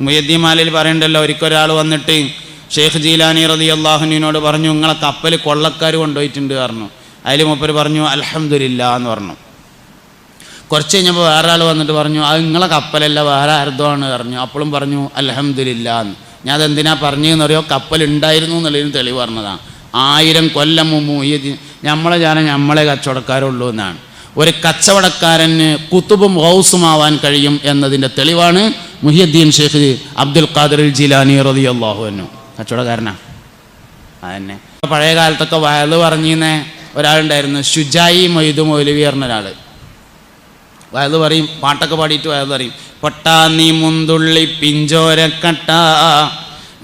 മുയദ്ദിമാലിൽ പറയണ്ടല്ലോ ഒരിക്കൊരാൾ വന്നിട്ട് ഷെയ്ഖ് ജീലാനി റതി അള്ളാഹുനോട് പറഞ്ഞു നിങ്ങളെ കപ്പൽ കൊള്ളക്കാർ കൊണ്ടുപോയിട്ടുണ്ട് പറഞ്ഞു. അതിൽ മുപ്പർ പറഞ്ഞു അലഹമില്ല എന്ന് പറഞ്ഞു. കുറച്ച് കഴിഞ്ഞപ്പോൾ വേറെ ആൾ വന്നിട്ട് പറഞ്ഞു അത് നിങ്ങളെ കപ്പലല്ല വേറെ ആരതമാണ് പറഞ്ഞു. അപ്പോഴും പറഞ്ഞു അലഹമില്ല എന്ന്. ഞാൻ അതെന്തിനാ പറഞ്ഞതെന്ന് പറയുമോ കപ്പൽ ഉണ്ടായിരുന്നു എന്നുള്ളതിന് തെളിവ് പറഞ്ഞതാണ് ആയിരം കൊല്ലം മുമ്പ് നമ്മളെ ജാനം നമ്മളെ കച്ചവടക്കാരുള്ളൂ എന്നാണ്. ഒരു കച്ചവടക്കാരന് കുത്തുബും ഹൗസുമാവാൻ കഴിയും എന്നതിന്റെ തെളിവാണ് മുഹിയുദ്ദീൻ ഷെയ്ഖ് അബ്ദുൽ ഖാദർ ജിലാനി റതി അള്ളാഹു എന്നു കച്ചവടക്കാരനാ അതന്നെ. പഴയ കാലത്തൊക്കെ വയൽ പറഞ്ഞിരുന്ന ഒരാളുണ്ടായിരുന്നു ഷുജായി മൊയ്തു മൗലവി പറഞ്ഞ ഒരാൾ വയത് പറയും പാട്ടൊക്കെ പാടിയിട്ട് വയത് പറയും. പൊട്ടാ നീ മുന്തുള്ളി പിഞ്ചോരക്കട്ട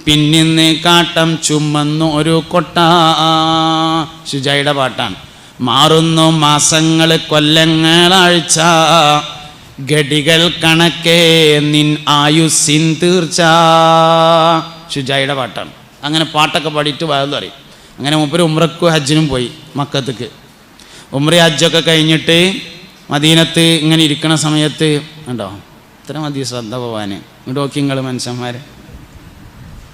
പിന്നിന്ന് കാട്ടം ചുമന്നു ഒരു കൊട്ട. ഷുജായിയുടെ പാട്ടാണ്. മാറുന്നു മാസങ്ങൾ കൊല്ലങ്ങളാഴ്ച ഗടികൾ കണക്കേ നിൻ ആയുസിൻ തീർച്ച. ഷുജായിയുടെ പാട്ടാണ്. അങ്ങനെ പാട്ടൊക്കെ പാടിയിട്ട് വയത് പറയും അങ്ങനെ മുപ്പര് ഉമ്രക്കും ഹജ്ജിനും പോയി മക്കത്തേക്ക്. ഉമ്ര ഹജ്ജൊക്കെ കഴിഞ്ഞിട്ട് മദീനത്ത് ഇങ്ങനെ ഇരിക്കണ സമയത്ത് ഉണ്ടോ അത്ര മതി ശ്രദ്ധ പോവാന്. ഇങ്ങോട്ട് നിങ്ങൾ മനുഷ്യന്മാരെ.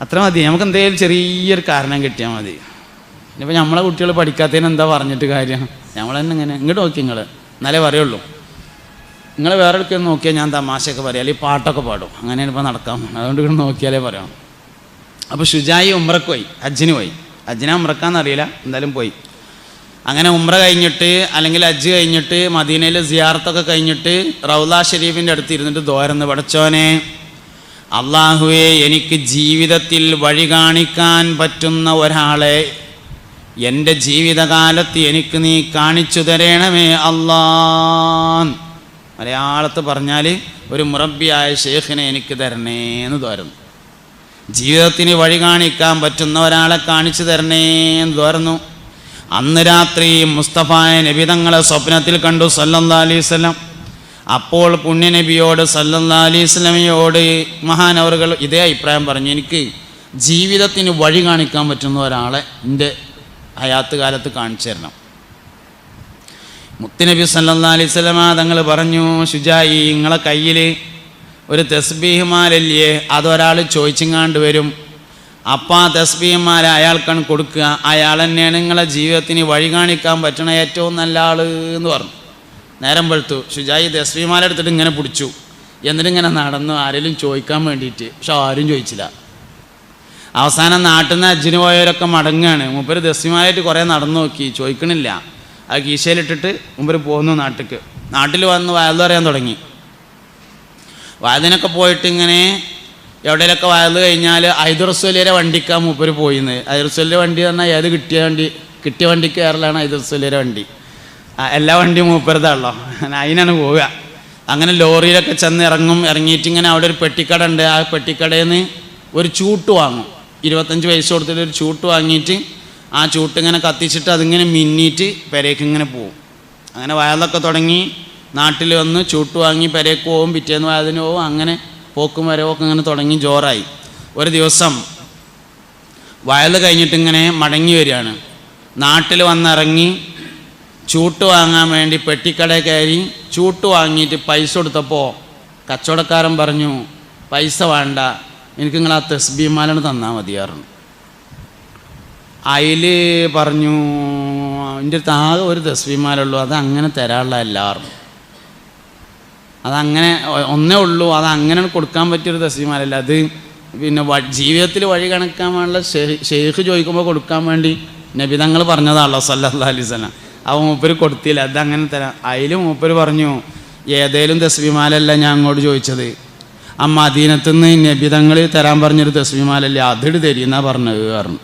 അത്ര മതി. നമുക്ക് എന്തെങ്കിലും ചെറിയൊരു കാരണം കിട്ടിയാൽ മതി. ഇനിയിപ്പോൾ നമ്മളെ കുട്ടികൾ പഠിക്കാത്തതിന് എന്താ പറഞ്ഞിട്ട് കാര്യം? നമ്മളെന്നെ ഇങ്ങനെ. ഇങ്ങോട്ട് നോക്കി നിങ്ങൾ എന്നാലേ പറയുള്ളൂ. നിങ്ങൾ വേറെ എടുക്കുന്ന നോക്കിയാൽ ഞാൻ തമാശയൊക്കെ പറയാം. അല്ലെങ്കിൽ പാട്ടൊക്കെ പാടും. അങ്ങനെയാണ് ഇപ്പോൾ നടക്കാം അതുകൊണ്ട് ഇവിടെ നോക്കിയാലേ പറയാം അപ്പോൾ ഷുജായി ഉമ്രക്ക് പോയി. അജ്ജിന് പോയി. ഹജ്ജിനെ ഉമ്രക്കാന്നറിയില്ല എന്തായാലും പോയി. അങ്ങനെ ഉമ്ര കഴിഞ്ഞിട്ട് അല്ലെങ്കിൽ അജ്ജ് കഴിഞ്ഞിട്ട് മദീനയിൽ സിയാർത്തൊക്കെ കഴിഞ്ഞിട്ട് റൗല ഷരീഫിന്റെ അടുത്ത് ഇരുന്നിട്ട് ദോരന്ന് പഠിച്ചോനെ. അള്ളാഹുവെ എനിക്ക് ജീവിതത്തിൽ വഴി കാണിക്കാൻ പറ്റുന്ന ഒരാളെ എന്റെ ജീവിതകാലത്ത് എനിക്ക് നീ കാണിച്ചു തരണമേ അള്ളാൻ മലയാളത്ത് പറഞ്ഞാൽ ഒരു മുറബിയായ ഷേഖിനെ എനിക്ക് തരണേ എന്ന് തോരുന്നു. ജീവിതത്തിന് വഴി കാണിക്കാൻ പറ്റുന്ന ഒരാളെ കാണിച്ചു തരണേ എന്ന് തോരുന്നു. അന്ന് രാത്രി മുസ്തഫായ നബി തങ്ങളെ സ്വപ്നത്തിൽ കണ്ടു സല്ലല്ലാ അലൈഹി സ്വലം അപ്പോൾ പുണ്യനബിയോട് സല്ലല്ലാ അലൈഹി സ്വലമയോട് മഹാനവറുകൾ ഇതേ അഭിപ്രായം പറഞ്ഞു. എനിക്ക് ജീവിതത്തിന് വഴി കാണിക്കാൻ പറ്റുന്ന ഒരാളെ എന്റെ ഹയാത്ത് കാലത്ത് കാണിച്ചു തരണം. മുത്തുനബി സല്ലാ അലൈഹി സ്വലമ തങ്ങൾ പറഞ്ഞു ഷുജായി നിങ്ങളെ കയ്യിൽ ഒരു തസ്ബീഹ്മാലല്ലേ അതൊരാൾ ചോദിച്ചിങ്ങാണ്ട് വരും. അപ്പം ആ തസ്ബീഹ്മാല അയാൾക്കാണ് കൊടുക്കുക. അയാൾ തന്നെയാണ് നിങ്ങളെ ജീവിതത്തിന് വഴി കാണിക്കാൻ പറ്റണ ഏറ്റവും നല്ല ആൾ എന്ന് പറഞ്ഞു. നേരം വെളുത്തു. ഷുജായി തസ്ബീഹ്മാല എടുത്തിട്ട് ഇങ്ങനെ പിടിച്ചു. എന്നിട്ട് ഇങ്ങനെ നടന്നു ആരെങ്കിലും ചോദിക്കാൻ വേണ്ടിയിട്ട്. പക്ഷെ ആരും ചോദിച്ചില്ല. അവസാനം നാട്ടിൽ നിന്ന് അജ്ജിന് പോയവരൊക്കെ മടങ്ങുകയാണ്. മുപ്പര് ദസ്യമായിട്ട് കുറേ നടന്നു നോക്കി. ചോദിക്കണില്ല. അത് കീശയിലിട്ടിട്ട് മുമ്പര് പോകുന്നു നാട്ടിക്ക്. നാട്ടിൽ വന്ന് വയൽ പറയാൻ തുടങ്ങി. വയലിനൊക്കെ പോയിട്ട് ഇങ്ങനെ എവിടെയൊക്കെ വയൽ കഴിഞ്ഞാൽ ഐദുറസ്വലിയുടെ വണ്ടിക്കാ മൂപ്പര് പോയിന്ന്. ഐദുറസ്വലിയുടെ വണ്ടി പറഞ്ഞാൽ ഏത് കിട്ടിയ വണ്ടി? കിട്ടിയ വണ്ടിക്ക് കയറലാണ് ഐദുറസ്വലിയുടെ വണ്ടി. ആ, എല്ലാ വണ്ടിയും മൂപ്പരുതാണല്ലോ. അതിനാണ് പോവുക. അങ്ങനെ ലോറിയിലൊക്കെ ചെന്ന് ഇറങ്ങും ഇറങ്ങിയിട്ട് ഇങ്ങനെ അവിടെ ഒരു പെട്ടിക്കട ഉണ്ട് ആ പെട്ടിക്കടയിൽ നിന്ന് ഒരു ചൂട്ട് വാങ്ങും. ഇരുപത്തഞ്ച് പൈസ കൊടുത്തിട്ട് ഒരു ചൂട്ട് വാങ്ങിയിട്ട് ആ ചൂട്ടിങ്ങനെ കത്തിച്ചിട്ട് അതിങ്ങനെ മിന്നിയിട്ട് പെരേക്ക് ഇങ്ങനെ പോവും. അങ്ങനെ വയലൊക്കെ തുടങ്ങി നാട്ടിൽ വന്ന് ചൂട്ട് വാങ്ങി പെരേക്ക് പോവും പിറ്റേന്ന് വയതിന് പോവും അങ്ങനെ പോക്കും വരവൊക്കെ ഇങ്ങനെ തുടങ്ങി ജോറായി. ഒരു ദിവസം വയൽ കഴിഞ്ഞിട്ടിങ്ങനെ മടങ്ങി വരികയാണ്. നാട്ടിൽ വന്നിറങ്ങി ചൂട്ട് വാങ്ങാൻ വേണ്ടി പെട്ടിക്കടയിൽ കയറി ചൂട്ട് വാങ്ങിയിട്ട് പൈസ കൊടുത്തപ്പോൾ കച്ചവടക്കാരൻ പറഞ്ഞു പൈസ വേണ്ട എനിക്ക് നിങ്ങൾ ആ തസ്ബീമാലാണ് തന്നാൽ മതിയായിരുന്നു അതിൽ പറഞ്ഞു എന്റെ അടുത്ത് ആകെ ഒരു തസ്വിമാരുള്ളൂ അത് അങ്ങനെ തരാനുള്ള എല്ലാവരും അതങ്ങനെ ഒന്നേ ഉള്ളൂ അത് അങ്ങനെ കൊടുക്കാൻ പറ്റിയൊരു തസ്വിമാരല്ല അത് പിന്നെ ജീവിതത്തിൽ വഴി കണക്കാൻ വേണ്ട ഷെയ്ഖ് ചോദിക്കുമ്പോൾ കൊടുക്കാൻ വേണ്ടി നബി തങ്ങൾ പറഞ്ഞതാണല്ലോ സല്ലാ അലൈഹി സ്വലാം അവ മൂപ്പര് കൊടുത്തില്ല അത് അങ്ങനെ തരാം. അതിൽ മൂപ്പര് പറഞ്ഞു ഏതേലും തസ്വിമാലല്ല ഞാൻ അങ്ങോട്ട് ചോദിച്ചത്. ആ മദീനത്തുനിന്ന് നബി തങ്ങൾ തരാൻ പറഞ്ഞൊരു തസ്വിമാലല്ലേ അതിട് തരീന്നാ പറഞ്ഞത് പറഞ്ഞു.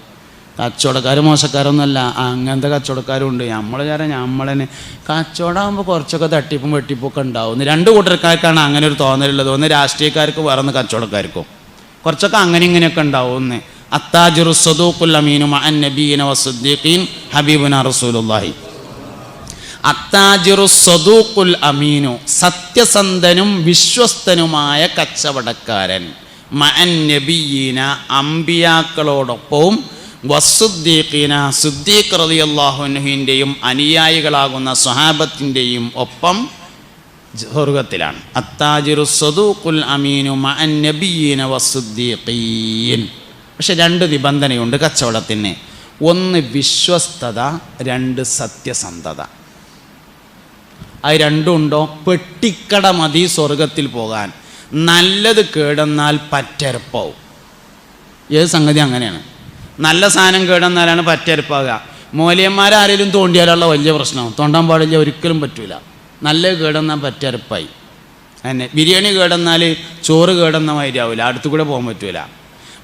കച്ചവടക്കാർ മോശക്കാരൊന്നുമല്ല. അങ്ങനത്തെ കച്ചവടക്കാരും ഉണ്ട് നമ്മൾ ചേരാൻ നമ്മളെ കച്ചവടമാകുമ്പോൾ കുറച്ചൊക്കെ തട്ടിപ്പും വെട്ടിപ്പൊക്കെ ഉണ്ടാവും രണ്ട് കൂട്ടർക്കാർക്കാണ് അങ്ങനെ ഒരു തോന്നലുള്ളത്. ഒന്ന് രാഷ്ട്രീയക്കാർക്ക് വേറെ ഒന്ന് കച്ചവടക്കാർക്കും. കുറച്ചൊക്കെ അങ്ങനെ ഇങ്ങനെയൊക്കെ ഉണ്ടാവും ഒന്ന് അത്താജിറു സദൂഖുൽ അമീനു സത്യസന്ധനും വിശ്വസ്തനുമായ കച്ചവടക്കാരൻ. മഅൻ നബിയീന അമ്പിയാക്കളോടൊപ്പവും വസുദ്ദീഖീന സുദ്ദീഖ് റളിയല്ലാഹുവിന്റെയും അനുയായികളാകുന്ന സ്വഹാബത്തിന്റെയും ഒപ്പം സ്വർഗത്തിലാണ് അത്താജിറു സദൂഖുൽ അമീനു മഅൻ നബിയീന വസുദ്ദീഖീൻ പക്ഷെ രണ്ട് നിബന്ധനയുണ്ട് കച്ചവടത്തിന്. ഒന്ന് വിശ്വസ്തത രണ്ട് സത്യസന്ധത. അത് രണ്ടും ഉണ്ടോ? പെട്ടിക്കട മതി സ്വർഗത്തിൽ പോകാൻ. നല്ലത് കേടെന്നാൽ പറ്റരപ്പാവും ഏത് സംഗതി അങ്ങനെയാണ്? നല്ല സാധനം കേടെന്നാലാണ് പറ്റരുപ്പാകുക മൂല്യന്മാരാരെങ്കിലും തോണ്ടിയാലുള്ള വലിയ പ്രശ്നമാണ് തോണ്ടാൻ പാടില്ല ഒരിക്കലും പറ്റൂല. നല്ല കേടെന്നാൽ പറ്റരപ്പായി തന്നെ ബിരിയാണി കേടെന്നാൽ ചോറ് കേടെന്ന മാതിരി ആവില്ല അടുത്തു പോകാൻ പറ്റൂല.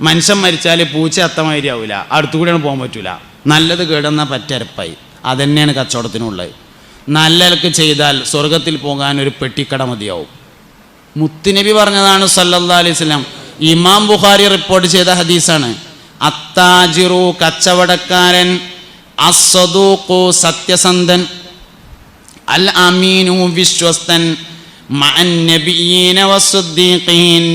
മനുഷ്യൻ മരിച്ചാൽ പൂച്ച അത്ത മാതിരി ആവില്ല അടുത്തു പോകാൻ പറ്റൂല. നല്ലത് കേടെന്നാൽ പറ്റരപ്പായി അതന്നെയാണ് കച്ചവടത്തിനുള്ളത്. നല്ലതൊക്കെ ചെയ്താൽ സ്വർഗത്തിൽ പോകാൻ ഒരു പെട്ടിക്കട മതിയാവും. മുത്തുനബി പറഞ്ഞതാണ് സല്ലല്ലാ അലൈഹി സ്വലം ഇമാം ബുഖാരി റിപ്പോർട്ട് ചെയ്ത ഹദീസാണ്. അത്താജിറു കച്ചവടക്കാരൻ അസ്വദൂഖു സത്യസന്ധൻ അൽ അമീനു വിശ്വസ്തൻ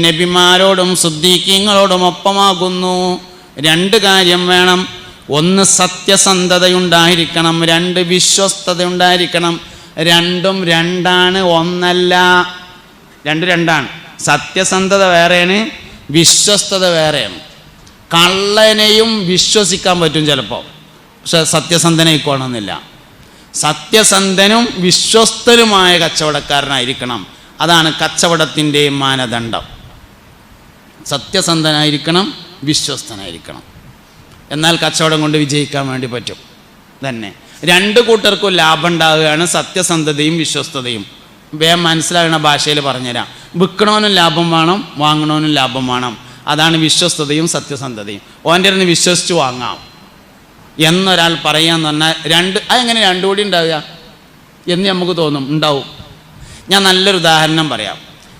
നബിമാരോടും സുദ്ദീഖീങ്ങളോടും ഒപ്പമാകുന്നു. രണ്ട് കാര്യം വേണം. ഒന്ന് സത്യസന്ധതയുണ്ടായിരിക്കണം രണ്ട് വിശ്വസ്തത ഉണ്ടായിരിക്കണം രണ്ടും രണ്ടാണ് ഒന്നല്ല. രണ്ട് രണ്ടാണ്. സത്യസന്ധത വേറെയാണ് വിശ്വസ്തത വേറെയാണ്. കള്ളനെയും വിശ്വസിക്കാൻ പറ്റും ചിലപ്പോൾ പക്ഷെ സത്യസന്ധനെ ഇക്കോണമെന്നില്ല സത്യസന്ധനും വിശ്വസ്തനുമായ കച്ചവടക്കാരനായിരിക്കണം. അതാണ് കച്ചവടത്തിന്റെ മാനദണ്ഡം. സത്യസന്ധനായിരിക്കണം വിശ്വസ്തനായിരിക്കണം. എന്നാൽ കച്ചവടം കൊണ്ട് വിജയിക്കാൻ വേണ്ടി പറ്റും. തന്നെ. രണ്ട് കൂട്ടർക്കും ലാഭം ഉണ്ടാവുകയാണ് സത്യസന്ധതയും വിശ്വസ്തതയും. വേഗം മനസ്സിലാകുന്ന ഭാഷയിൽ പറഞ്ഞുതരാം. വിൽക്കണവനും ലാഭം വേണം വാങ്ങണവനും ലാഭം വേണം. അതാണ് വിശ്വസ്തതയും സത്യസന്ധതയും. ഓന്റെ അടുത്ത് വിശ്വസിച്ച് വാങ്ങാം. എന്നൊരാൾ പറയാന്ന് പറഞ്ഞാൽ രണ്ട് അതെങ്ങനെ രണ്ടു കൂടി ഉണ്ടാവുക? എന്ന് നമുക്ക് തോന്നും ഉണ്ടാവും. ഞാൻ നല്ലൊരു ഉദാഹരണം പറയാം.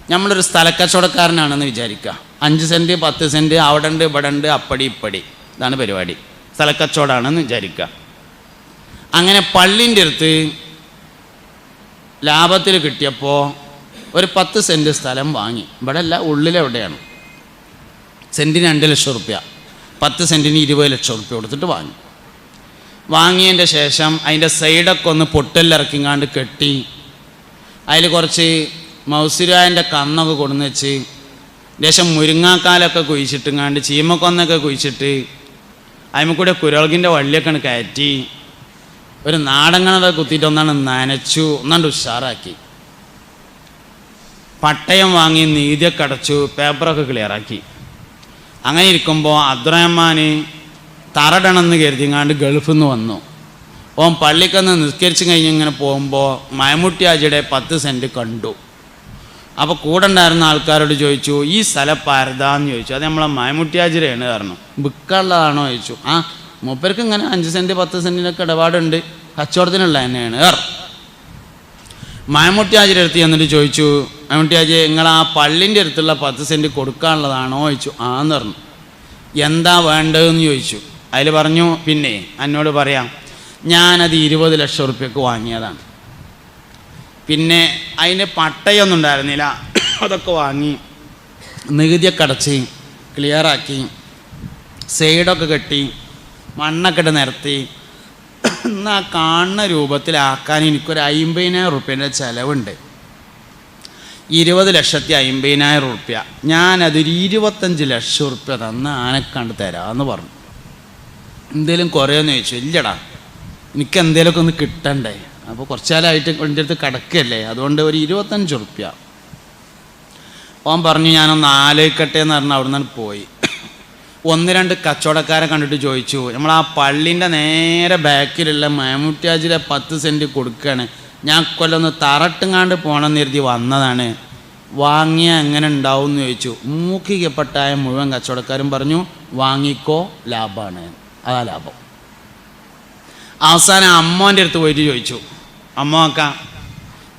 നമ്മളൊരു സ്ഥലക്കച്ചവടക്കാരനാണെന്ന് വിചാരിക്കുക. അഞ്ച് സെന്റ് പത്ത് സെന്റ് അവിടെ ഉണ്ട് ഇവിടെ ഉണ്ട് അപ്പടി ഇപ്പടി. ഇതാണ് പരിപാടി. സ്ഥലക്കച്ചവടമാണെന്ന് വിചാരിക്കുക. അങ്ങനെ പള്ളിന്റെ അടുത്ത് ലാഭത്തിൽ കിട്ടിയപ്പോൾ ഒരു പത്ത് സെന്റ് സ്ഥലം വാങ്ങി. ഇവിടെ അല്ല ഉള്ളിലെവിടെയാണ്? സെന്റിന് രണ്ട് ലക്ഷം റുപ്യ. പത്ത് സെന്റിന് ഇരുപത് ലക്ഷം റുപ്യ കൊടുത്തിട്ട് വാങ്ങി. വാങ്ങിയതിന്റെ ശേഷം അതിന്റെ സൈഡൊക്കെ ഒന്ന് പൊട്ടലിറക്കിങ്ങാണ്ട് കെട്ടി. അതിൽ കുറച്ച് മൗസുരായന്റെ കന്നൊക്കെ കൊണ്ടുവന്ന് വെച്ച്. ലേശം മുരിങ്ങാക്കാലൊക്കെ കുഴിച്ചിട്ടുങ്ങാണ്ട് ചീമക്കൊന്നൊക്കെ കുഴിച്ചിട്ട് അതിമ കൂടെ കുരളകിന്റെ വള്ളിയൊക്കെ കയറ്റി. ഒരു നാടങ്ങണതൊക്കെ കുത്തിയിട്ട് ഒന്നാണ് നനച്ചു ഒന്നാണ്ട് ഉഷാറാക്കി. പട്ടയം വാങ്ങി നീതിയൊക്കെ അടച്ചു പേപ്പറൊക്കെ ക്ലിയറാക്കി അങ്ങനെ ഇരിക്കുമ്പോൾ അബ്ദുറഹ്മാൻ തറടണമെന്ന് കരുതിങ്ങാണ്ട് ഗൾഫിൽ നിന്ന് വന്നു. ഓൻ പള്ളിക്കന്ന് നിസ്കരിച്ച് കഴിഞ്ഞ് ഇങ്ങനെ പോകുമ്പോൾ മയമുട്ടിയാജിയുടെ പത്ത് സെന്റ് കണ്ടു. അപ്പോൾ കൂടെ ഉണ്ടായിരുന്ന ആൾക്കാരോട് ചോദിച്ചു ഈ സ്ഥലം പരതാന്ന് ചോദിച്ചു. അത് നമ്മളെ മയമുട്ടിയാജിരയാണ് കാരണം ബുക്കുള്ളതാണോ ചോദിച്ചു. ആ മൂപ്പർക്ക് ഇങ്ങനെ അഞ്ച് സെന്റ് പത്ത് സെന്റിനൊക്കെ ഇടപാടുണ്ട്. കച്ചവടത്തിനുള്ള തന്നെയാണ് ഏർ മയമുട്ടിയാജിയുടെ അടുത്ത് എന്നിട്ട് ചോദിച്ചു മമ്മൂട്ടിയാജി നിങ്ങൾ ആ പള്ളിന്റെ അടുത്തുള്ള പത്ത് സെന്റ് കൊടുക്കാനുള്ളതാണോ? ചോദിച്ചു. ആന്ന് പറഞ്ഞു. എന്താ വേണ്ടതെന്ന്? ചോദിച്ചു. അതിൽ പറഞ്ഞു പിന്നെ എന്നോട് പറയാം ഞാനത് ഇരുപത് ലക്ഷം റുപ്യക്ക് വാങ്ങിയതാണ്. പിന്നെ അതിന് പട്ടയൊന്നും ഉണ്ടായിരുന്നില്ല. അതൊക്കെ വാങ്ങി നികുതിയൊക്കെ അടച്ച് ക്ലിയറാക്കി സൈഡൊക്കെ കെട്ടി മണ്ണൊക്കെ ഇട്ട് നിരത്തി എന്നാൽ കാണുന്ന രൂപത്തിലാക്കാൻ എനിക്കൊരു അമ്പതിനായിരം റുപ്യേന്റെ ചിലവുണ്ട്. ഇരുപത് ലക്ഷത്തി അമ്പതിനായിരം റുപ്യ. ഞാനതൊരു ഇരുപത്തഞ്ച് ലക്ഷം റുപ്യ തന്ന് ആനക്കണ്ട് തരാമെന്ന് പറഞ്ഞു. എന്തേലും കുറേന്ന് ചോദിച്ചു. ഇല്ലടാ എനിക്ക് എന്തേലൊക്കെ ഒന്ന് കിട്ടണ്ടേ? അപ്പോൾ കുറച്ചാലായിട്ട് എന്റെ അടുത്ത് കിടക്കല്ലേ? അതുകൊണ്ട് ഒരു ഇരുപത്തഞ്ച് റുപ്യ. ഓൻ പറഞ്ഞു ഞാനൊന്ന് ആലോചിക്കട്ടെ എന്ന് പറഞ്ഞാൽ അവിടെ നിന്ന് പോയി. ഒന്ന് രണ്ട് കച്ചവടക്കാരെ കണ്ടിട്ട് ചോദിച്ചു. നമ്മൾ ആ പള്ളിന്റെ നേരെ ബാക്കിലുള്ള മമ്മൂട്ടിയാജിലെ പത്ത് സെന്റ് കൊടുക്കുകയാണ് ഞാൻ കൊല്ലൊന്ന് തറട്ടുങ്ങാണ്ട് പോകണമെന്ന് കരുതി വന്നതാണ്. വാങ്ങിയാൽ എങ്ങനെ ഉണ്ടാവും എന്ന് ചോദിച്ചു. മൂക്കിക്കപ്പെട്ടായ മുഴുവൻ കച്ചവടക്കാരും പറഞ്ഞു വാങ്ങിക്കോ ലാഭമാണ് അതാ ലാഭം. അവസാനം അമ്മോന്റെ അടുത്ത് പോയിട്ട് ചോദിച്ചു. അമ്മ അക്ക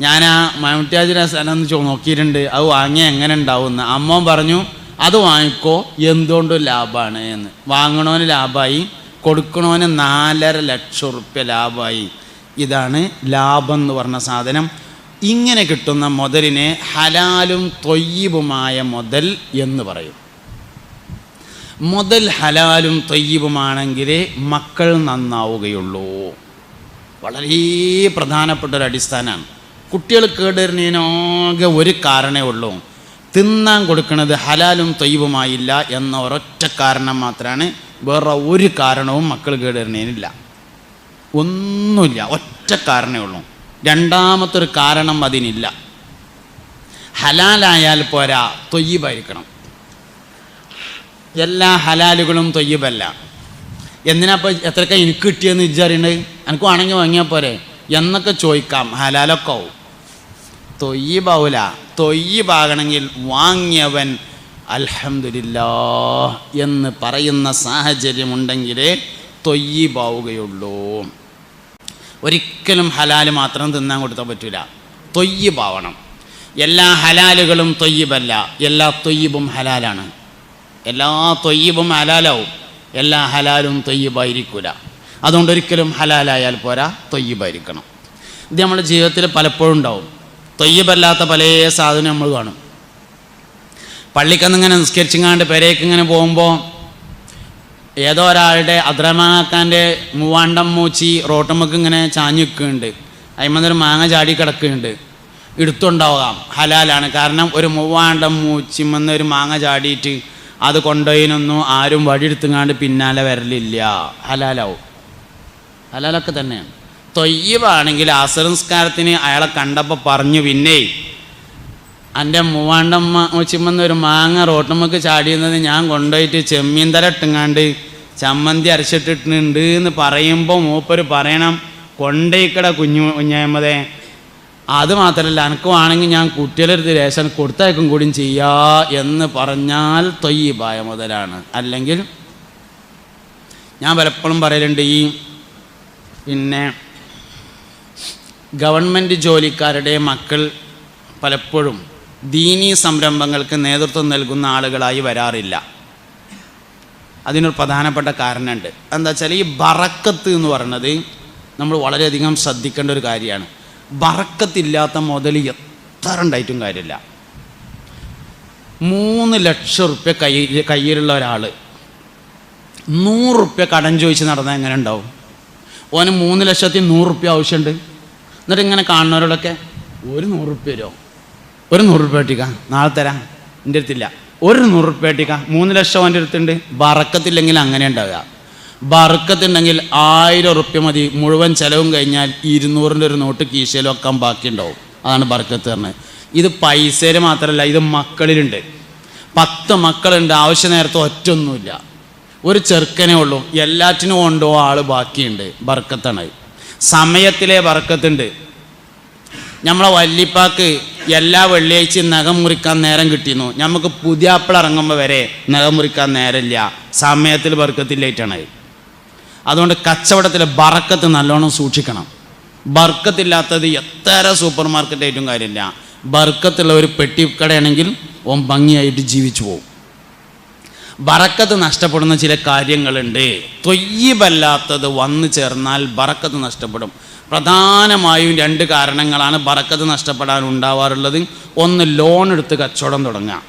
ഞാൻ ആ മമ്മൂട്ടിയാജിനെ സ്ഥലം നോക്കിയിട്ടുണ്ട്. അത് വാങ്ങിയാൽ എങ്ങനെ ഉണ്ടാവും എന്ന് അമ്മോൻ പറഞ്ഞു അത് വാങ്ങിക്കോ. എന്തുകൊണ്ടും ലാഭമാണ് എന്ന്. വാങ്ങണോന് ലാഭമായി കൊടുക്കണവന് നാലര ലക്ഷം റുപ്യ ലാഭമായി ഇതാണ് ലാഭം എന്ന് പറഞ്ഞ സാധനം. ഇങ്ങനെ കിട്ടുന്ന മുതലിനെ ഹലാലും തൊയ്യബുമായ മുതൽ എന്ന് പറയും. മുതൽ ഹലാലും തൊയ്യബുമാണെങ്കിലേ മക്കൾ നന്നാവുകയുള്ളൂ. വളരെ പ്രധാനപ്പെട്ട ഒരു അടിസ്ഥാനമാണ് കുട്ടികൾ കേടുവരുന്നതിനാകെ ഒരു കാരണമേ ഉള്ളൂ. തിന്നാൻ കൊടുക്കുന്നത് ഹലാലും തൊയ്വുമായില്ല എന്ന ഒരൊറ്റ കാരണം മാത്രമാണ് വേറെ ഒരു കാരണവും മക്കൾ കേടുവരുന്നതിനില്ല ഒന്നുമില്ല ഒറ്റ കാരണമേ ഉള്ളൂ. രണ്ടാമത്തൊരു കാരണം അതിനില്ല. ഹലാലായാൽ പോരാ തൊയ്യബായിരിക്കണം എല്ലാ ഹലാലുകളും തൊയ്യബല്ല എന്തിനാ ഇപ്പോൾ എത്രക്ക എനിക്ക് കിട്ടിയെന്ന് വിചാരിണ്ട് എനിക്ക് വേണമെങ്കിൽ വാങ്ങിയാൽ പോരെ. എന്നൊക്കെ ചോദിക്കാം ഹലാലൊക്കെ ആവും. തൊയ്യബാവൂല തൊയ്യബാകണമെങ്കിൽ വാങ്ങിയവൻ അൽഹമില്ലാ എന്ന് പറയുന്ന സാഹചര്യമുണ്ടെങ്കിലേ തൊയ്യബാവുകയുള്ളൂ. ഒരിക്കലും ഹലാൽ മാത്രം തിന്നാൻ കൊടുത്താൽ പറ്റില്ല തൊയ്യബാവണം. എല്ലാ ഹലാലുകളും തൊയ്യബല്ല. എല്ലാ തൊയ്യബും ഹലാലാണ്. എല്ലാ തൊയ്യബും ഹലാലാവും. എല്ലാ ഹലാലും തൊയ്യബായിരിക്കൂല. അതുകൊണ്ട് ഒരിക്കലും ഹലാലായാൽ പോരാ തൊയ്യബായിരിക്കണം. ഇത് നമ്മുടെ ജീവിതത്തിൽ പലപ്പോഴും ഉണ്ടാവും. തൊയ്യബല്ലാത്ത പല സാധനം നമ്മൾ കാണും. പള്ളിക്കന്നിങ്ങനെ നിസ്കരിച്ചിങ്ങാണ്ട് പെരേക്ക് ഇങ്ങനെ പോകുമ്പോൾ ഏതോ ഒരാളുടെ അദ്രമാക്കാന്റെ മൂവാണ്ടം മൂച്ചി റോട്ടമ്മക്ക് ഇങ്ങനെ ചാഞ്ഞു നിൽക്കുന്നുണ്ട്. അതിമന്നൊരു മാങ്ങ ചാടി കിടക്കുന്നുണ്ട്. എടുത്തുണ്ടാവാം. ഹലാലാണ്. കാരണം ഒരു മൂവാണ്ടം മൂച്ചിമെന്ന് ഒരു മാങ്ങ ചാടിയിട്ട് അത് കൊണ്ടുപോയിനൊന്നും ആരും വഴിയെടുത്തുങ്ങാണ്ട് പിന്നാലെ വരലില്ല. ഹലാലാവും. ഹലാലൊക്കെ തന്നെയാണ്. തൊയ്യവാണെങ്കിൽ അസംസ്കാരത്തിന് അയാളെ കണ്ടപ്പോൾ പറഞ്ഞു പിന്നെ എന്റെ മൂവാണ്ടമ്മ വെച്ചുമെന്ന് ഒരു മാങ്ങ റോട്ടുമ്മക്ക് ചാടിയുന്നത് ഞാൻ കൊണ്ടുപോയിട്ട് ചെമ്മീൻ തല ഇട്ടുങ്ങാണ്ട് ചമ്മന്തി അരച്ചിട്ടിട്ടുണ്ട് എന്ന് പറയുമ്പോൾ മൂപ്പര് പറയണം കൊണ്ടേക്കട കുഞ്ഞു കുഞ്ഞമ്മതേ അത് മാത്രമല്ല വേണമെങ്കിൽ ഞാൻ കുട്ടികളെടുത്ത് രേഷൻ കൊടുത്തയക്കും കൂടിയും ചെയ്യാ എന്ന് പറഞ്ഞാൽ തൊയ്യബായ മുതലാണ്. അല്ലെങ്കിൽ ഞാൻ പലപ്പോഴും പറയലുണ്ട് ഈ പിന്നെ ഗവൺമെന്റ് ജോലിക്കാരുടെ മക്കൾ പലപ്പോഴും ദീനീ സംരംഭങ്ങൾക്ക് നേതൃത്വം നൽകുന്ന ആളുകളായി വരാറില്ല. അതിനൊരു പ്രധാനപ്പെട്ട കാരണമുണ്ട്. എന്താ വെച്ചാൽ ഈ ബറക്കത്ത് എന്ന് പറയുന്നത് നമ്മൾ വളരെയധികം ശ്രദ്ധിക്കേണ്ട ഒരു കാര്യമാണ്. ബറക്കത്തില്ലാത്ത മുതൽ എത്ര ഉണ്ടായിട്ടും കാര്യമില്ല. മൂന്ന് ലക്ഷം റുപ്യ കയ്യിൽ കയ്യിലുള്ള ഒരാൾ നൂറ് റുപ്യ കടം ചോദിച്ച് നടന്നാൽ എങ്ങനെ ഉണ്ടാവും? ഓന് മൂന്ന് ലക്ഷത്തി നൂറ് റുപ്യ ആവശ്യമുണ്ട്. എന്നിട്ട് ഇങ്ങനെ കാണുന്നവരോടൊക്കെ ഒരു നൂറ് റുപ്യ തരുമോ ഒരു നൂറ് റുപ്യ കിട്ടിക്ക നാളെ തരാം. എന്റെ അടുത്തില്ല. ഒരു നൂറ് റുപ്യ കിട്ടിക്ക മൂന്ന് ലക്ഷം എന്റെ അടുത്തുണ്ട്. ബറക്കത്തില്ലെങ്കിൽ അങ്ങനെ ഉണ്ടാവുക. ബറക്കത്തുണ്ടെങ്കിൽ ആയിരം റുപ്യ മതി. മുഴുവൻ ചിലവും കഴിഞ്ഞാൽ ഇരുന്നൂറിന്റെ ഒരു നോട്ട് കീശയിൽ വെക്കാൻ ബാക്കിയുണ്ടാവും. അതാണ് ബറക്കത്ത് പറഞ്ഞത്. ഇത് പൈസയിൽ മാത്രമല്ല ഇത് മക്കളിലുണ്ട്. പത്ത് മക്കളുണ്ട് ആവശ്യ നേരത്തെ ഒറ്റൊന്നുമില്ല. ഒരു ചെറുക്കനേ ഉള്ളൂ. എല്ലാറ്റിനും കൊണ്ടോ ആൾ ബാക്കിയുണ്ട്. ബർക്കത്താണ് സമയത്തിലെ വറക്കത്തുണ്ട് നമ്മളെ വല്ലിപ്പാക്ക് എല്ലാ വെള്ളിയാഴ്ചയും നഖം മുറിക്കാൻ നേരം കിട്ടിയിരുന്നു. നമുക്ക് പുതിയ ആപ്പിൾ ഇറങ്ങുമ്പോൾ വരെ നഖം മുറിക്കാൻ നേരമില്ല. സമയത്തിൽ ബർക്കത്തില്ലായിട്ടാണ് അതുകൊണ്ട് കച്ചവടത്തിലെ ബറക്കത്ത് നല്ലോണം സൂക്ഷിക്കണം. ബർക്കത്തില്ലാത്തത് എത്ര സൂപ്പർ മാർക്കറ്റായിട്ടും കാര്യമില്ല. ബർക്കത്തുള്ള ഒരു പെട്ടിക്കടയാണെങ്കിൽ ഓം ഭംഗിയായിട്ട് ജീവിച്ചു പോകും. ബറക്കത്ത് നഷ്ടപ്പെടുന്ന ചില കാര്യങ്ങളുണ്ട്. തൊയ്യബല്ലാത്തത് വന്നു ചേർന്നാൽ ബറക്കത്ത് നഷ്ടപ്പെടും. പ്രധാനമായും രണ്ട് കാരണങ്ങളാണ് ബറക്കത്ത് നഷ്ടപ്പെടാൻ ഉണ്ടാവാറുള്ളത്. ഒന്ന് ലോൺ എടുത്ത് കച്ചവടം തുടങ്ങുക.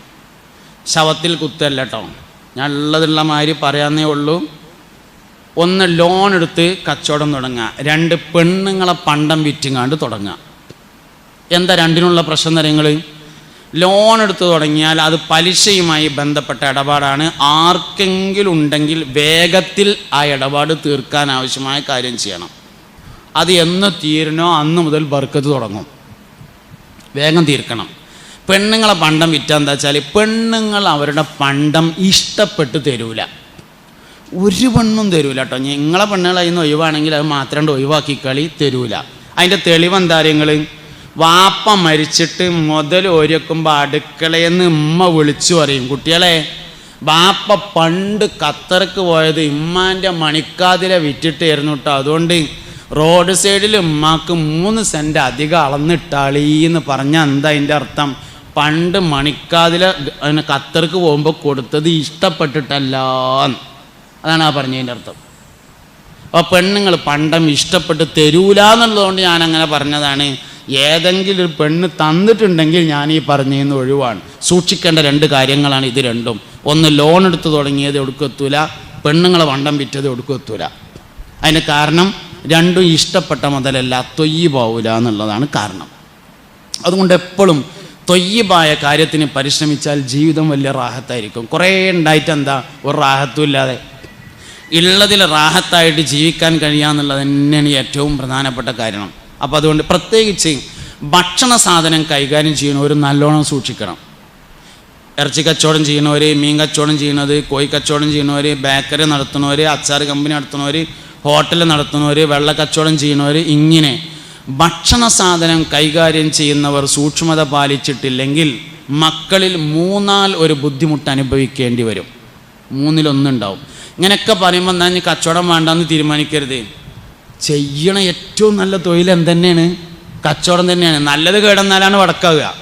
ശവത്തിൽ കുത്തല്ല കേട്ടോ ഞാൻ ഉള്ളതുള്ള മാതിരി പറയാന്നേ ഉള്ളൂ. ഒന്ന് ലോൺ എടുത്ത് കച്ചവടം തുടങ്ങുക. രണ്ട് പെണ്ണുങ്ങളെ പണ്ടം വിറ്റുങ്ങാണ്ട് തുടങ്ങുക. എന്താ രണ്ടിനുള്ള പ്രശ്നം തരങ്ങൾ ലോൺ എടുത്തു തുടങ്ങിയാൽ അത് പലിശയുമായി ബന്ധപ്പെട്ട ഇടപാടാണ്. ആർക്കെങ്കിലും ഉണ്ടെങ്കിൽ വേഗത്തിൽ ആ ഇടപാട് തീർക്കാൻ ആവശ്യമായ കാര്യം ചെയ്യണം. അത് എന്ന് തീരണോ അന്ന് മുതൽ ബർക്കത്ത് തുടങ്ങും. വേഗം തീർക്കണം. പെണ്ണുങ്ങളെ പണ്ടം വിറ്റാൽ എന്താ വെച്ചാൽ പെണ്ണുങ്ങൾ അവരുടെ പണ്ടം ഇഷ്ടപ്പെട്ട് തരൂല. ഒരു പെണ്ണും തരൂല കേട്ടോ നിങ്ങളെ പെണ്ണുകളെ നിന്ന് ഒഴിവാണെങ്കിൽ അത് മാത്രം ഒഴിവാക്കി കളി തരൂല. അതിന്റെ തെളിവെന്താ നിങ്ങൾ വാപ്പ മരിച്ചിട്ട് മുതൽ ഒരുക്കുമ്പോൾ അടുക്കളയെന്ന് ഉമ്മ വിളിച്ചു പറയും. കുട്ടികളെ വാപ്പ പണ്ട് ഖത്തർക്ക് പോയത് ഇമ്മാന്റെ മണിക്കാതിരെ വിറ്റിട്ടായിരുന്നു കേട്ടോ അതുകൊണ്ട് റോഡ് സൈഡിൽ ഉമ്മാക്ക് മൂന്ന് സെന്റ് അധികം അളന്നിട്ടാളീന്ന് പറഞ്ഞാൽ എന്താ അതിന്റെ അർത്ഥം? പണ്ട് മണിക്കാതിലെ ഖത്തർക്ക് പോകുമ്പോൾ കൊടുത്തത് ഇഷ്ടപ്പെട്ടിട്ടല്ല അതാണ് ആ പറഞ്ഞതിന്റെ അർത്ഥം. അപ്പോൾ പെണ്ണുങ്ങൾ പണ്ടം ഇഷ്ടപ്പെട്ട് തരൂല എന്നുള്ളതുകൊണ്ട് ഞാൻ അങ്ങനെ പറഞ്ഞതാണ്. ഏതെങ്കിലും ഒരു പെണ്ണ് തന്നിട്ടുണ്ടെങ്കിൽ ഞാൻ ഈ പറഞ്ഞതിന് ഒഴിവാണ്. സൂക്ഷിക്കേണ്ട രണ്ട് കാര്യങ്ങളാണ് ഇത് രണ്ടും. ഒന്ന് ലോൺ എടുത്ത് തുടങ്ങിയത് എടുക്കത്തൂല പെണ്ണുങ്ങളെ വണ്ടം വിറ്റത് എടുക്കത്തൂല. അതിന് കാരണം രണ്ടും ഇഷ്ടപ്പെട്ട മുതലല്ല തൊയ്യ് പോവില്ല എന്നുള്ളതാണ് കാരണം. അതുകൊണ്ട് എപ്പോഴും തൊയ്യബായ കാര്യത്തിന് പരിശ്രമിച്ചാൽ ജീവിതം വലിയ റാഹത്തായിരിക്കും. കുറേ ഉണ്ടായിട്ട് എന്താ? ഒരു റാഹത്തും ഇല്ലാതെ. ഉള്ളതിൽ റാഹത്തായിട്ട് ജീവിക്കാൻ കഴിയാന്നുള്ളത് തന്നെയാണ് ഏറ്റവും പ്രധാനപ്പെട്ട കാരണം. അപ്പോൾ അതുകൊണ്ട് പ്രത്യേകിച്ച് ഭക്ഷണ സാധനം കൈകാര്യം ചെയ്യുന്നവർ നല്ലോണം സൂക്ഷിക്കണം. ഇറച്ചി കച്ചവടം ചെയ്യുന്നവർ മീൻ കച്ചവടം ചെയ്യുന്നത് കോഴി കച്ചവടം ചെയ്യുന്നവർ ബേക്കറി നടത്തുന്നവർ അച്ചാർ കമ്പനി നടത്തുന്നവർ ഹോട്ടൽ നടത്തുന്നവർ വെള്ള കച്ചവടം ചെയ്യുന്നവർ ഇങ്ങനെ ഭക്ഷണ സാധനം കൈകാര്യം ചെയ്യുന്നവർ സൂക്ഷ്മത പാലിച്ചിട്ടില്ലെങ്കിൽ മക്കളിൽ മൂന്നാൽ ഒരു ബുദ്ധിമുട്ട് അനുഭവിക്കേണ്ടി വരും. മൂന്നിലൊന്നുണ്ടാവും. ഇങ്ങനെയൊക്കെ പറയുമ്പോൾ എന്നാൽ കച്ചവടം വേണ്ടെന്ന് തീരുമാനിക്കരുത്. ചെയ്യണ ഏറ്റവും നല്ല തൊഴിൽ എന്തെന്നെയാണ്? കച്ചവടം തന്നെയാണ്. നല്ലത് കേടന്നാലാണ് വടക്കാവുക.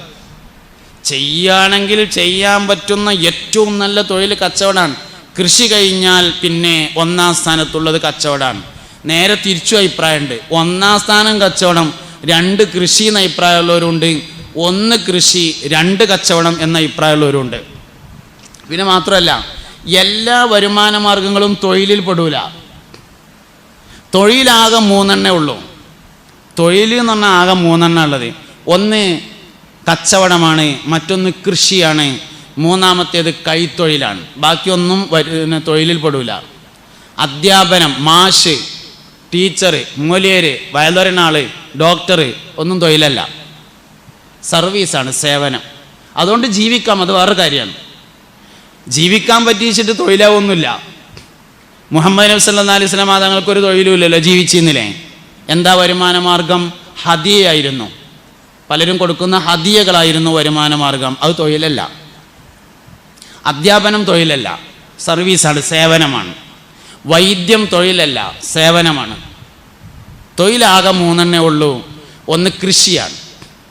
ചെയ്യുകയാണെങ്കിൽ ചെയ്യാൻ പറ്റുന്ന ഏറ്റവും നല്ല തൊഴിൽ കച്ചവടമാണ്. കൃഷി കഴിഞ്ഞാൽ പിന്നെ ഒന്നാം സ്ഥാനത്തുള്ളത് കച്ചവടമാണ്. നേരെ തിരിച്ചു അഭിപ്രായമുണ്ട്. ഒന്നാം സ്ഥാനം കച്ചവടം രണ്ട് കൃഷി എന്ന അഭിപ്രായമുള്ളവരുണ്ട്. ഒന്ന് കൃഷി രണ്ട് കച്ചവടം എന്ന അഭിപ്രായമുള്ളവരുണ്ട്. പിന്നെ മാത്രമല്ല എല്ലാ വരുമാന മാർഗങ്ങളും തൊഴിലിൽ പെടൂല. തൊഴിലാകെ മൂന്നെണ്ണേ ഉള്ളൂ. തൊഴിൽ എന്ന് പറഞ്ഞാൽ ആകെ മൂന്നെണ്ണ ഉള്ളത്. ഒന്ന് കച്ചവടമാണ് മറ്റൊന്ന് കൃഷിയാണ് മൂന്നാമത്തേത് കൈത്തൊഴിലാണ്. ബാക്കിയൊന്നും തൊഴിലിൽ പെടൂല. അധ്യാപനം മാഷ് ടീച്ചർ മൂലിയര് വയലൊരനാൾ ഡോക്ടർ ഒന്നും തൊഴിലല്ല. സർവീസാണ് സേവനം. അതുകൊണ്ട് ജീവിക്കാം അത് വേറൊരു കാര്യമാണ്. ജീവിക്കാൻ പറ്റിച്ചിട്ട് തൊഴിലാവൊന്നുമില്ല. മുഹമ്മദ് നബി സല്ലാ അലൈഹി സ്വലാം തങ്ങൾക്കൊരു തൊഴിലുമില്ലല്ലോ ജീവിച്ചിരുന്നില്ലേ? എന്താ വരുമാന മാർഗം? ഹദിയായിരുന്നു പലരും കൊടുക്കുന്ന ഹദിയകളായിരുന്നു വരുമാന മാർഗം. അത് തൊഴിലല്ല. അധ്യാപനം തൊഴിലല്ല. സർവീസാണ് സേവനമാണ്. വൈദ്യം തൊഴിലല്ല സേവനമാണ്. തൊഴിലാകെ മൂന്നെണ്ണേ ഉള്ളൂ. ഒന്ന് കൃഷിയാണ്.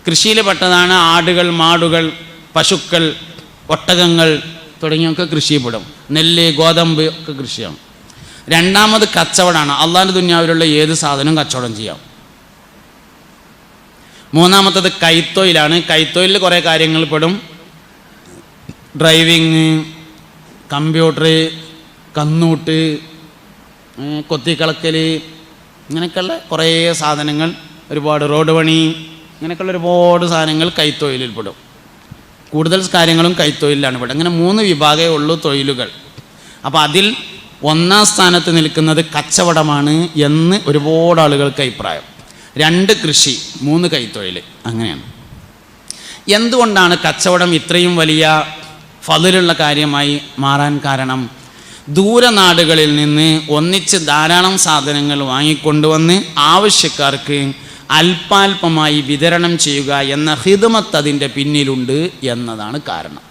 കൃഷിയിൽ പെട്ടതാണ് ആടുകൾ മാടുകൾ പശുക്കൾ ഒട്ടകങ്ങൾ തുടങ്ങിയൊക്കെ കൃഷിയിൽപ്പെടും നെല്ല് ഗോതമ്പ് ഒക്കെ കൃഷിയാണ്. രണ്ടാമത് കച്ചവടമാണ് അള്ളാഹിന്റെ ദുന്യാവിലുള്ള ഏത് സാധനവും കച്ചവടം ചെയ്യാം. മൂന്നാമത്തത് കൈത്തൊയിലാണ് കൈത്തൊയിലിൽ കുറേ കാര്യങ്ങൾ പെടും. ഡ്രൈവിങ് കമ്പ്യൂട്ടർ കന്നൂട്ട് കൊത്തിക്കളക്കൽ ഇങ്ങനെയൊക്കെയുള്ള കുറേ സാധനങ്ങൾ ഒരുപാട് റോഡ് പണി ഇങ്ങനെയൊക്കെയുള്ള ഒരുപാട് സാധനങ്ങൾ കൈത്തൊഴിലിൽ പെടും. കൂടുതൽ കാര്യങ്ങളും കൈത്തൊഴിലാണ് പെടും അങ്ങനെ മൂന്ന് വിഭാഗമേ ഉള്ളൂ തൊഴിലുകൾ. അപ്പോൾ അതിൽ ഒന്നാം സ്ഥാനത്ത് നിൽക്കുന്നത് കച്ചവടമാണ് എന്ന് ഒരുപാട് ആളുകൾക്ക് അഭിപ്രായം. രണ്ട് കൃഷി മൂന്ന് കൈത്തൊഴിൽ അങ്ങനെയാണ്. എന്തുകൊണ്ടാണ് കച്ചവടം ഇത്രയും വലിയ ഫതിലുള്ള കാര്യമായി മാറാൻ കാരണം? ദൂരനാടുകളിൽ നിന്ന് ഒന്നിച്ച് ധാരാളം സാധനങ്ങൾ വാങ്ങിക്കൊണ്ടുവന്ന് ആവശ്യക്കാർക്ക് അല്പാൽപമായി വിതരണം ചെയ്യുക എന്ന ഹിതമത്ത് അതിന്റെ പിന്നിലുണ്ട് എന്നതാണ് കാരണം.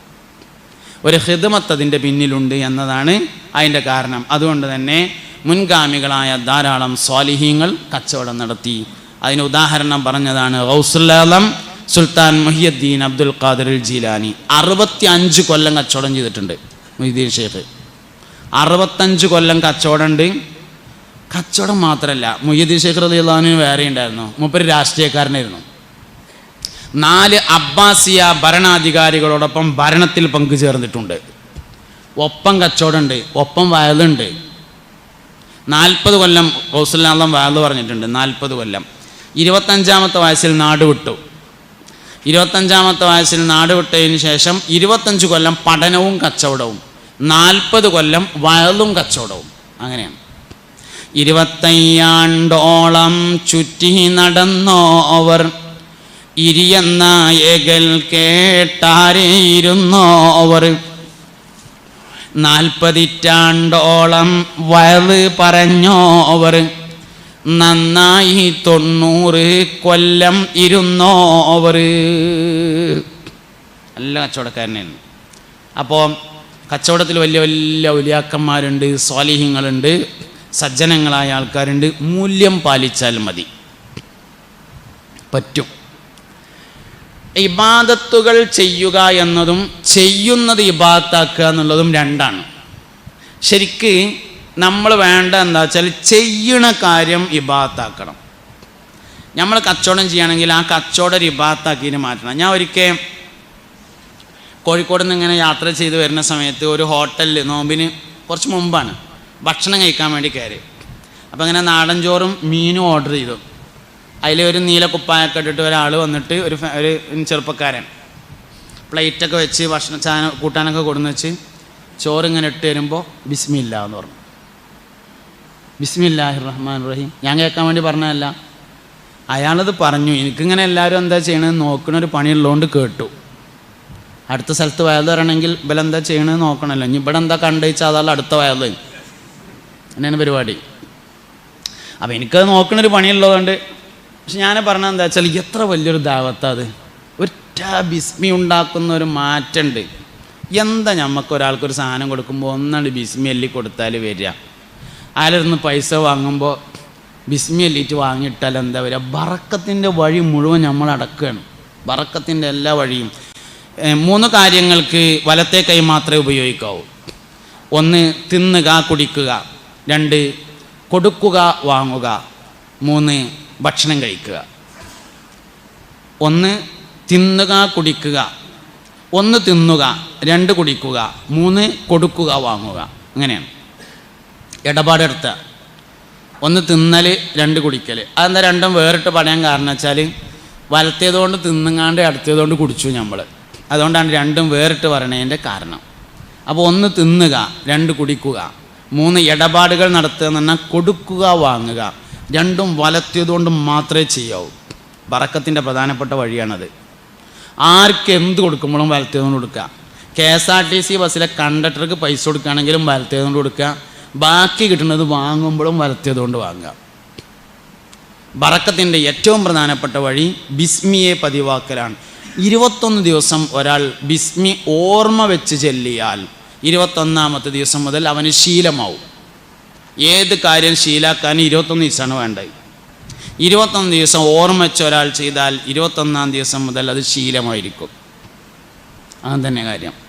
ഒരു ഹിദമത്ത് അതിന്റെ പിന്നിലുണ്ട് എന്നതാണ് അതിന്റെ കാരണം. അതുകൊണ്ട് തന്നെ മുൻഗാമികളായ ധാരാളം സ്വാലിഹീങ്ങൾ കച്ചവടം നടത്തി. അതിന് ഉദാഹരണം പറഞ്ഞതാണ് ഗൗസുല്ലാലം Sultan Muhiyuddin Abdul Qadir Jilani. അറുപത്തി അഞ്ച് കൊല്ലം കച്ചവടം ചെയ്തിട്ടുണ്ട് മുഹിദ്ദീൻ ഷേഖ് അറുപത്തഞ്ച് കൊല്ലം കച്ചവടം ഉണ്ട് കച്ചവടം മാത്രമല്ല മുയ്യദ്ദീൻ ഷേഖ് റലി അള്ളഹാനു വേറെ ഉണ്ടായിരുന്നു മുപ്പര് രാഷ്ട്രീയക്കാരനായിരുന്നു. നാല് അബ്ബാസിയ ഭരണാധികാരികളോടൊപ്പം ഭരണത്തിൽ പങ്കുചേർന്നിട്ടുണ്ട്. ഒപ്പം കച്ചവടമുണ്ട് ഒപ്പം വയലുണ്ട്. നാൽപ്പത് കൊല്ലം കൗസലാളം വയൽ പറഞ്ഞിട്ടുണ്ട് നാൽപ്പത് കൊല്ലം. ഇരുപത്തഞ്ചാമത്തെ വയസ്സിൽ നാട് വിട്ടു. ഇരുപത്തഞ്ചാമത്തെ വയസ്സിൽ നാട് വിട്ടതിന് ശേഷം ഇരുപത്തഞ്ച് കൊല്ലം പഠനവും കച്ചവടവും നാൽപ്പത് കൊല്ലം വയലും കച്ചവടവും. അങ്ങനെയാണ്. ഇരുപത്തയ്യാണ്ടോളം ചുറ്റി നടന്നോവർ ഇരിയന്നായകൽ കേട്ടാരേയിരുന്നോവർ നാൽപ്പതിറ്റാണ്ടോളം വയൽ പറഞ്ഞോവർ നന്നായി തൊണ്ണൂറ് കൊല്ലം ഇരുന്നോവർ നല്ല കച്ചവടക്കാരനായിരുന്നു. അപ്പോൾ കച്ചവടത്തിൽ വലിയ വലിയ ഉലിയാക്കന്മാരുണ്ട് സ്വാലിഹ്യങ്ങളുണ്ട് സജ്ജനങ്ങളായ ആൾക്കാരുണ്ട്. മൂല്യം പാലിച്ചാൽ മതി. പറ്റും. ഇബാദത്തുകൾ ചെയ്യുക എന്നതും ചെയ്യുന്നത് ഇബാദത്താക്കുക എന്നുള്ളതും രണ്ടാണ്. ശരിക്ക് നമ്മൾ വേണ്ട എന്താ വെച്ചാൽ ചെയ്യണ കാര്യം ഇബാദത്താക്കണം. നമ്മൾ കച്ചവടം ചെയ്യുകയാണെങ്കിൽ ആ കച്ചവടം ഇബാദത്താക്കിയിട്ട് മാറ്റണം. ഞാൻ ഒരിക്കൽ കോഴിക്കോട് നിന്ന് ഇങ്ങനെ യാത്ര ചെയ്ത് വരുന്ന സമയത്ത് ഒരു ഹോട്ടലിൽ നോമ്പിന് കുറച്ച് മുമ്പാണ് ഭക്ഷണം കഴിക്കാൻ വേണ്ടി കയറി. അപ്പോൾ അങ്ങനെ നാടൻ ചോറും മീനും ഓർഡർ ചെയ്തു. അതിൽ ഒരു നീല കുപ്പായൊക്കെ ഇട്ടിട്ട് ഒരാൾ വന്നിട്ട് ഒരു ഒരു ചെറുപ്പക്കാരൻ. പ്ലേറ്റൊക്കെ വെച്ച് ഭക്ഷണ ചാന കൂട്ടാനൊക്കെ കൊടുന്ന് വെച്ച് ചോറ് ഇങ്ങനെ ഇട്ട് തരുമ്പോൾ ബിസ്മില്ല എന്ന് പറഞ്ഞു. ബിസ്മില്ലാഹിർ റഹ്മാൻ റഹീം. ഞാൻ കേൾക്കാൻ വേണ്ടി പറഞ്ഞതല്ല. അയാളത് പറഞ്ഞു. എനിക്കിങ്ങനെ എല്ലാവരും എന്താ ചെയ്യണമെന്ന് നോക്കണ ഒരു പണിയുള്ളതുകൊണ്ട് കേട്ടു. അടുത്ത സ്ഥലത്ത് വയൽ തരണമെങ്കിൽ ഇവലെന്താ ചെയ്യണമെന്ന് നോക്കണമല്ലോ ഇനി ഇവിടെ എന്താ കണ്ടുവച്ചാൽ അതാണ് അടുത്ത വയൽ അങ്ങനെയാണ് പരിപാടി. അപ്പം എനിക്കത് നോക്കണൊരു പണിയുള്ളതുകൊണ്ട് പക്ഷെ ഞാൻ പറഞ്ഞത് എന്താ വെച്ചാൽ എത്ര വലിയൊരു ദാവത്താത് ഒറ്റ ബിസ്മി ഉണ്ടാക്കുന്ന ഒരു മാറ്റമുണ്ട് എന്താ നമുക്ക് ഒരാൾക്കൊരു സാധനം കൊടുക്കുമ്പോൾ ഒന്നാണ് ബിസ്മി അല്ലി കൊടുത്താൽ വരിക. ആരിരുന്ന് പൈസ വാങ്ങുമ്പോൾ ബിസ്മി അല്ലിറ്റ് വാങ്ങിയിട്ടാൽ എന്താ വരിക? ബറക്കത്തിന്റെ വഴി മുഴുവൻ നമ്മൾ അടക്കുകയാണ് ബറക്കത്തിന്റെ എല്ലാ വഴിയും. മൂന്ന് കാര്യങ്ങൾക്ക് വലത്തെ കൈ മാത്രമേ ഉപയോഗിക്കാവൂ. ഒന്ന് തിന്നുക കുടിക്കുക. രണ്ട് കൊടുക്കുക വാങ്ങുക. മൂന്ന് ഭക്ഷണം കഴിക്കുക. ഒന്ന് തിന്നുക കുടിക്കുക. ഒന്ന് തിന്നുക രണ്ട് കുടിക്കുക. മൂന്ന് കൊടുക്കുക വാങ്ങുക. അങ്ങനെയാണ്. ഇടപാടെടുത്ത ഒന്ന് തിന്നൽ രണ്ട് കുടിക്കൽ അതെന്താ രണ്ടും വേറിട്ട് പറയാൻ കാരണം വെച്ചാൽ വലത്തേതുകൊണ്ട് തിന്നുങ്ങാണ്ട് അടുത്തേതുകൊണ്ട് കുടിച്ചു നമ്മൾ അതുകൊണ്ടാണ് രണ്ടും വേറിട്ട് പറയണതിന്റെ കാരണം. അപ്പോൾ ഒന്ന് തിന്നുക രണ്ട് കുടിക്കുക. മൂന്ന് ഇടപാടുകൾ നടത്തുക എന്ന് പറഞ്ഞാൽ കൊടുക്കുക വാങ്ങുക. രണ്ടും വലത്തിയതുകൊണ്ട് മാത്രമേ ചെയ്യാവൂ. ബറക്കത്തിന്റെ പ്രധാനപ്പെട്ട വഴിയാണത്. ആർക്ക് എന്ത് കൊടുക്കുമ്പോഴും വലത്തിയതുകൊണ്ട് കൊടുക്കുക. K S R T C ബസ്സിലെ കണ്ടക്ടർക്ക് പൈസ കൊടുക്കുകയാണെങ്കിലും വലത്തിയതുകൊണ്ട് കൊടുക്കുക. ബാക്കി കിട്ടുന്നത് വാങ്ങുമ്പോഴും വലത്തിയതുകൊണ്ട് വാങ്ങുക. ബറക്കത്തിന്റെ ഏറ്റവും പ്രധാനപ്പെട്ട വഴി ബിസ്മിയെ പതിവാക്കലാണ്. ഇരുപത്തൊന്ന് ദിവസം ഒരാൾ ബിസ്മി ഓർമ്മ വെച്ച് ചെല്ലിയാൽ ഇരുപത്തൊന്നാമത്തെ ദിവസം മുതൽ അവന് ശീലമാവും. ഏത് കാര്യം ശീലാക്കാൻ ഇരുപത്തൊന്ന് ദിവസമാണ് വേണ്ടത്. ഇരുപത്തൊന്ന് ദിവസം ഓർമ്മ ഒരാൾ ചെയ്താൽ ഇരുപത്തൊന്നാം ദിവസം മുതൽ അത് ശീലമായിരിക്കും. അങ്ങനെ തന്നെ കാര്യം.